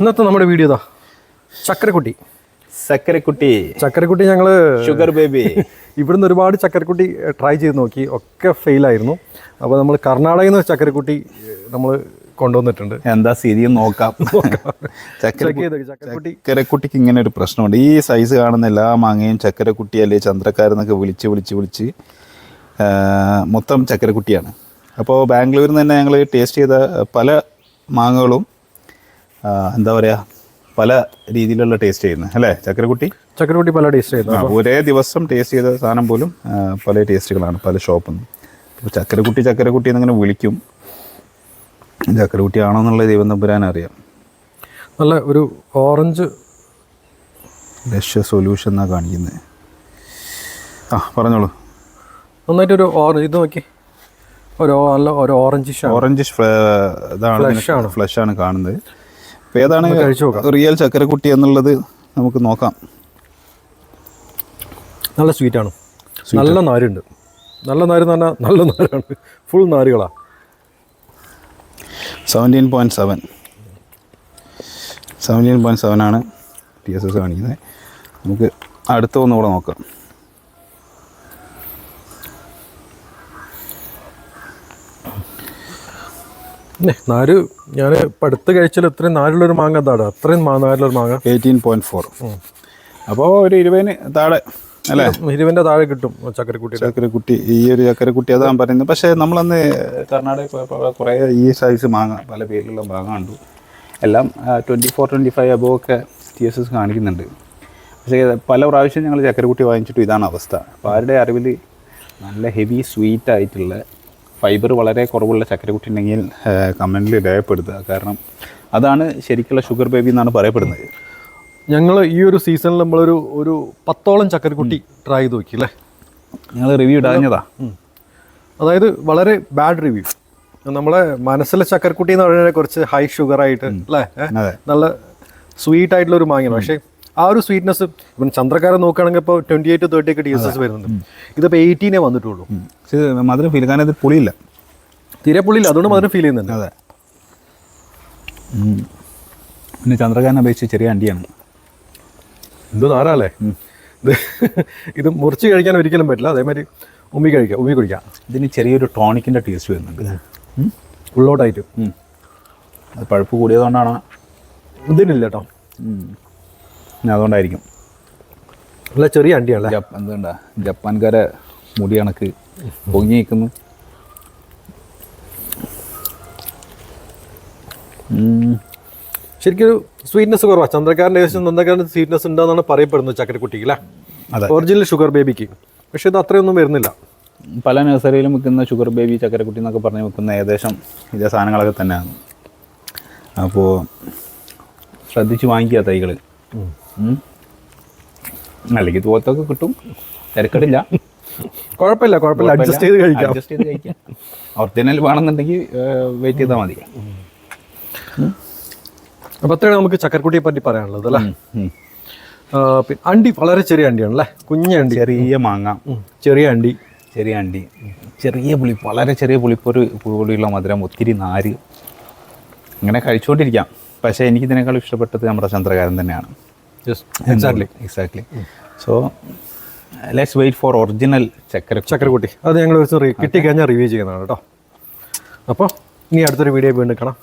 ഇന്നത്തെ നമ്മുടെ വീഡിയോ ഇതാ. ചക്കരക്കുട്ടി. ചക്കരക്കുട്ടി. ചക്കരക്കുട്ടി ഞങ്ങൾ ഷുഗർ ബേബി ഇവിടുന്ന് ഒരുപാട് ചക്കരക്കുട്ടി ട്രൈ ചെയ്ത് നോക്കി. ഒക്കെ ഫെയിലായിരുന്നു അപ്പോൾ നമ്മൾ കർണാടകയിൽ നിന്ന് ചക്കരക്കുട്ടി നമ്മൾ കൊണ്ടുവന്നിട്ടുണ്ട്. എന്താ സ്ഥിതിയും നോക്കാം. ചക്കരക്കുട്ടി ചക്കരക്കുട്ടിക്ക് ഇങ്ങനെ ഒരു പ്രശ്നമുണ്ട്. ഈ സൈസ് കാണുന്ന എല്ലാ മാങ്ങയും ചക്കരക്കുട്ടി അല്ലെ ചന്ദ്രക്കാരെന്നൊക്കെ വിളിച്ച് വിളിച്ച് വിളിച്ച് മൊത്തം ചക്കരക്കുട്ടിയാണ്. അപ്പോൾ ബാംഗ്ലൂരിൽ നിന്ന് തന്നെ ഞങ്ങൾ ടേസ്റ്റ് ചെയ്ത പല മാങ്ങകളും എന്താ പറയുക പല രീതിയിലുള്ള ടേസ്റ്റ് ചെയ്യുന്നത് അല്ലേ ചക്കരക്കുട്ടി ചക്കരക്കുട്ടി പല ടേസ്റ്റ് ചെയ്യുന്നു. ആ, ഒരേ ദിവസം ടേസ്റ്റ് ചെയ്ത സാധനം പോലും പല ടേസ്റ്റുകളാണ് പല ഷോപ്പിൽ നിന്ന് ഇപ്പോൾ ചക്കരക്കുട്ടി ചക്കരക്കുട്ടി എന്നിങ്ങനെ വിളിക്കും. ചക്കരക്കുട്ടി ആണോ എന്നുള്ള ദൈവം തമ്പുരാൻ അറിയാം. നല്ല ഒരു ഓറഞ്ച് ലക്ഷ്യ സൊല്യൂഷൻ എന്നാണ് കാണിക്കുന്നത് ആ പറഞ്ഞോളൂ. നന്നായിട്ടൊരു ഓറഞ്ച് ഇത് നോക്കി. ഒരു നല്ല ഒരു ഓറഞ്ച് ഓറഞ്ചിഷ് ആണ്. ഇതാണ് ഫ്ലഷ് ആണ് കാണുന്നത്. അപ്പോൾ ഏതാണ് കഴിച്ചു നോക്കാം. റിയൽ ചക്കരക്കുട്ടി എന്നുള്ളത് നമുക്ക് നോക്കാം. നല്ല സ്വീറ്റാണ്. നല്ല നാരുണ്ട്. നല്ല നാര് എന്ന് പറഞ്ഞാൽ നല്ല നാരാണ്. Full നാരുകളാണ് seventeen point seven seventeen point seven ആണ് ടി എസ് എസ് കാണിക്കുന്നത്. നമുക്ക് അടുത്ത ഒന്നുകൂടെ നോക്കാം. നാര് ഞാൻ പടുത്ത് കഴിച്ചാൽ ഇത്രയും നാരുള്ളൊരു മാങ്ങ എന്താണ് അത്രയും നാലിലൊരു മാങ്ങ. Eighteen point four. അപ്പോൾ ഒരു ഇരുപതിന് താഴെ അല്ലേ? ഇരുപതിന്റെ താഴെ കിട്ടും ചക്കരക്കുട്ടി ചക്കരക്കുട്ടി ഈ ഒരു ചക്കരക്കുട്ടി അതാണ് പറയുന്നത്. പക്ഷേ നമ്മളന്ന് കർണാടക പോയപ്പോൾ കുറേ ഈ സൈസ് മാങ്ങ പല പേരിലുള്ള മാങ്ങ കണ്ടു. എല്ലാം ട്വന്റി ഫോർ ട്വന്റി ഫൈവ് അബോ ഒക്കെ ടി എസ് എസ് കാണിക്കുന്നുണ്ട്. പക്ഷേ പല പ്രാവശ്യം ഞങ്ങൾ ചക്കരക്കുട്ടി വാങ്ങിച്ചിട്ടും ഇതാണ് അവസ്ഥ. അപ്പോൾ ആരുടെ അറിവിൽ നല്ല ഹെവി സ്വീറ്റ് ആയിട്ടുള്ള ഫൈബർ വളരെ കുറവുള്ള ചക്കരക്കുട്ടി ഉണ്ടെങ്കിൽ കമന്റിൽ രേഖപ്പെടുത്തുക. കാരണം അതാണ് ശരിക്കുള്ള ഷുഗർ ബേബി എന്നാണ് പറയപ്പെടുന്നത്. ഞങ്ങൾ ഈ ഒരു സീസണിൽ നമ്മളൊരു ഒരു പത്തോളം ചക്കരക്കുട്ടി ട്രൈ ചെയ്ത് നോക്കി അല്ലേ? ഞങ്ങൾ റിവ്യൂ ഇടാഞ്ഞതാ. അതായത് വളരെ ബാഡ് റിവ്യൂ. നമ്മളെ മനസ്സിലെ ചക്കരക്കുട്ടി എന്ന് പറയുന്നത് കുറച്ച് ഹൈ ഷുഗർ ആയിട്ട് അല്ലേ? നല്ല സ്വീറ്റ് ആയിട്ടുള്ള ഒരു മാങ്ങയാണ്. പക്ഷേ ആ ഒരു സ്വീറ്റ്നെസ് ഇപ്പം ചന്ദ്രക്കാരൻ നോക്കുകയാണെങ്കിൽ ഇപ്പോൾ ട്വന്റി എയ്റ്റ് തേർട്ടി ഒക്കെ എസ് എസ് വരുന്നുണ്ട്. ഇതിപ്പോൾ എയ്റ്റീനേ വന്നിട്ടുള്ളൂ. മധുരം ഫീൽ കാരണം ഇത് പുളിയില്ല. തീരെ പുളിയില്ല. അതുകൊണ്ട് മധുരം ഫീൽ ചെയ്യുന്നുണ്ട് അതെ. പിന്നെ ചന്ദ്രകാരനെ അപേക്ഷിച്ച് ചെറിയ അണ്ടിയാണ്. എന്തോ ധാരാളേ ഇത് ഇത് മുറിച്ച് കഴിക്കാൻ ഒരിക്കലും പറ്റില്ല. അതേമാതിരി ഉമ്മി കഴിക്കാം ഉമ്മി കുടിക്കാം. ഇതിന് ചെറിയൊരു ടോണിക്കിന്റെ ടേസ്റ്റ് വരുന്നുണ്ട്. ഉള്ളോട്ടായിട്ട്. അത് പഴുപ്പ് കൂടിയതുകൊണ്ടാണ് ഇതിനില്ല കേട്ടോ. അതുകൊണ്ടായിരിക്കും. നല്ല ചെറിയ അണ്ടിയാണല്ലേ? ജപ്പ എന്തുകൊണ്ടാ? ജപ്പാൻകാരെ മുടി കണക്ക് പൊങ്ങി നിൽക്കുന്നു. ശരിക്കൊരു സ്വീറ്റ്നെസ് കുറവാണ് ചന്ദ്രക്കാരന്റെ ഏകദേശം ചന്ദ്രക്കാരന്റെ സ്വീറ്റ്നെസ് ഉണ്ടെന്നാണ് പറയപ്പെടുന്നത് ചക്കരക്കുട്ടിക്ക് അല്ലേ. ഒറിജിനൽ ഷുഗർ ബേബിക്ക് പക്ഷേ ഇത് അത്രയൊന്നും വരുന്നില്ല. പല നഴ്സറിയിലും വിൽക്കുന്ന ഷുഗർ ബേബി ചക്കരക്കുട്ടി എന്നൊക്കെ പറഞ്ഞ് വിൽക്കുന്ന ഏകദേശം ഇതേ സാധനങ്ങളൊക്കെ തന്നെയാണ്. അപ്പോൾ ശ്രദ്ധിച്ച് വാങ്ങിക്കുക തൈകൾ അല്ലെങ്കിൽ തോത്തൊക്കെ കിട്ടും. തിരക്കടില്ല. കുഴപ്പമില്ല കുഴപ്പമില്ല. അഡ്ജസ്റ്റ് ചെയ്ത് കഴിക്കാം. അഡ്ജസ്റ്റ് ചെയ്ത് കഴിക്കാം. ഒറിജിനൽ വേണമെന്നുണ്ടെങ്കിൽ വെയിറ്റ് ചെയ്താൽ മതി. അപ്പോൾ അത്രയാണ് നമുക്ക് ചക്കരക്കുട്ടിയെ പറ്റി പറയാനുള്ളത് അല്ലേ. പിന്നെ അണ്ടി വളരെ ചെറിയ അണ്ടിയാണ് അല്ലേ കുഞ്ഞ അണ്ടി. ചെറിയ മാങ്ങ. ചെറിയ അണ്ടി. ചെറിയ അണ്ടി. ചെറിയ പുളി വളരെ ചെറിയ പുളിപ്പൊരു പുളിയുള്ള മധുരം ഒത്തിരി നാര്. ഇങ്ങനെ കഴിച്ചുകൊണ്ടിരിക്കാം. പക്ഷേ എനിക്ക് ഇതിനേക്കാൾ ഇഷ്ടപ്പെട്ടത് നമ്മുടെ ചന്ദ്രകാരൻ തന്നെയാണ്. Exactly exactly so let's wait for original ചക്കര ചക്കരക്കുട്ടി. അത് ഞങ്ങൾ കിട്ടിക്കഴിഞ്ഞാൽ റിവ്യൂ ചെയ്യുന്നതാണ് കേട്ടോ അപ്പോൾ ഇനി അടുത്തൊരു വീഡിയോ വീണ്ടും കാണാം.